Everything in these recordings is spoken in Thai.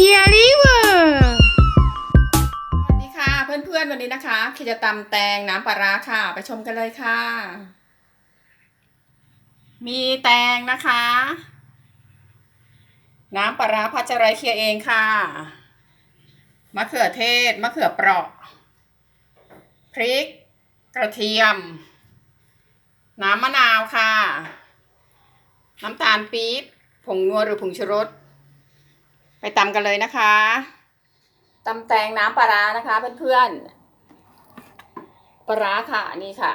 เคียริเวอร์สวัสดีค่ะเพื่อนๆวันนี้นะคะคิดจะตำแตงน้ำปลาร้าค่ะ ไปชมกันเลยค่ะ มีแตงนะคะ น้ำปลาร้าพัชไรเคียเองค่ะ มะเขือเทศ มะเขือเปราะ พริก กระเทียม น้ำมะนาวค่ะ น้ำตาลปี๊บ ผงนัวหรือผงชูรส ไปตำกันเลยนะคะตำแตงน้ำปลาร้านะคะเพื่อนๆปลาร้าค่ะนี่ค่ะ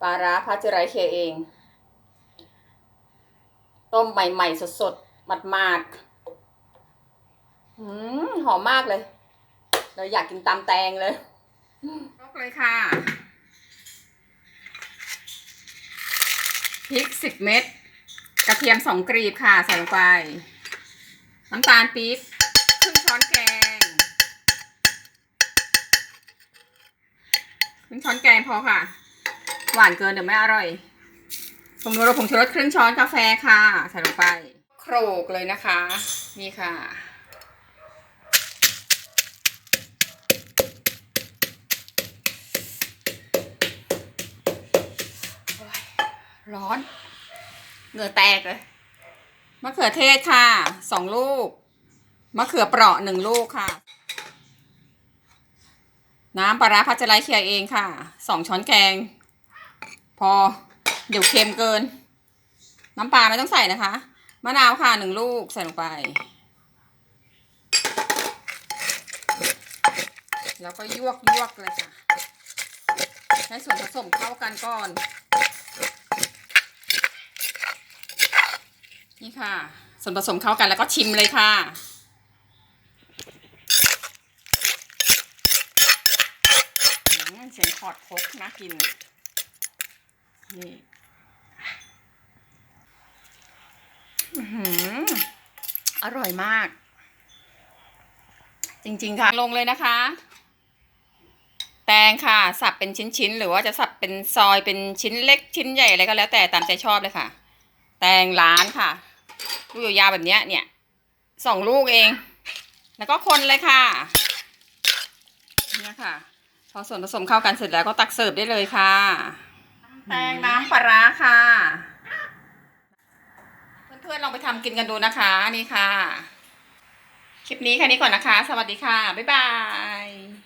ปลาร้าพัชไรเคเอง ต้มใหม่ๆสดๆหมาดๆหืมหอมมากเลย เราอยากกินตำแตงเลยยกเลยค่ะพริกสิบเม็ด กระเทียมสองกรีบค่ะ ใส่ลงไป น้ำตาลปี๊บครึ่งช้อนแกงครึ่งช้อนแกงพอค่ะ หวานเกินเดี๋ยวไม่อร่อยผงนัวผงชูรสครึ่งช้อนกาแฟค่ะ ใส่ลงไปโขลกเลยนะคะ นี่ค่ะร้อน เหงื่อแตกเลยมะเขือเทศค่ะสองลูก มะเขือเปราะหนึ่งลูกค่ะ น้ำปลาร้าพัชไลเคียเองค่ะ สองช้อนแกง พอเดี๋ยวเค็มเกิน น้ำปลาไม่ต้องใส่นะคะ มะนาวค่ะหนึ่งลูกใส่ลงไป แล้วก็ยวกยวกเลยค่ะ ให้ส่วนผสมเข้ากันก่อน นี่ค่ะ ส่วนผสมเข้ากันแล้วก็ชิมเลยค่ะ อืม เสียงขอดคกนะกิน นี่อื้อหืออร่อยมาก จริง ๆ ค่ะ ลงเลยนะคะ แตงค่ะ สับเป็นชิ้น ๆ หรือว่าจะสับเป็นซอยเป็นชิ้นเล็กชิ้นใหญ่อะไรก็แล้วแต่ตามใจชอบเลยค่ะ แตงล้านค่ะ ลูกยาวแบบเนี้ยเนี่ยสองลูกเอง แล้วก็คนเลยค่ะ เนี่ยค่ะ พอส่วนผสมเข้ากันเสร็จแล้วก็ตักเสิร์ฟได้เลยค่ะ แตงน้ำปลาร้าค่ะ เพื่อนๆลองไปทำกินกันดูนะคะนี่ค่ะ คลิปนี้แค่นี้ก่อนนะคะ สวัสดีค่ะ บ๊ายบาย